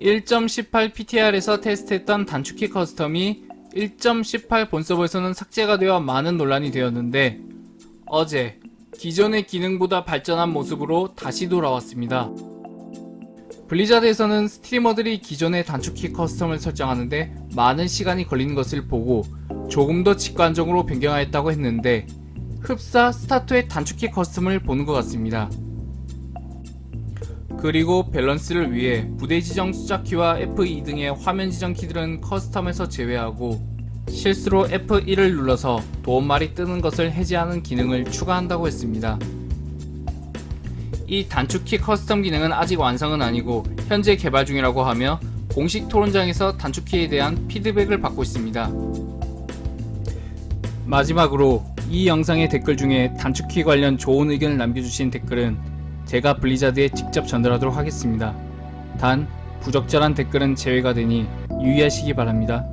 1.18 PTR에서 테스트했던 단축키 커스텀이 1.18 본 서버에서는 삭제가 되어 많은 논란이 되었는데 어제 기존의 기능보다 발전한 모습으로 다시 돌아왔습니다. 블리자드에서는 스트리머들이 기존의 단축키 커스텀을 설정하는데 많은 시간이 걸리는 것을 보고 조금 더 직관적으로 변경하였다고 했는데 흡사 스타트의 단축키 커스텀을 보는 것 같습니다. 그리고 밸런스를 위해 부대 지정 숫자키와 F2 등의 화면 지정 키들은 커스텀에서 제외하고 실수로 F1을 눌러서 도움말이 뜨는 것을 해제하는 기능을 추가한다고 했습니다. 이 단축키 커스텀 기능은 아직 완성은 아니고 현재 개발 중이라고 하며 공식 토론장에서 단축키에 대한 피드백을 받고 있습니다. 마지막으로 이 영상의 댓글 중에 단축키 관련 좋은 의견을 남겨주신 댓글은 제가 블리자드에 직접 전달하도록 하겠습니다. 단 부적절한 댓글은 제외가 되니 유의하시기 바랍니다.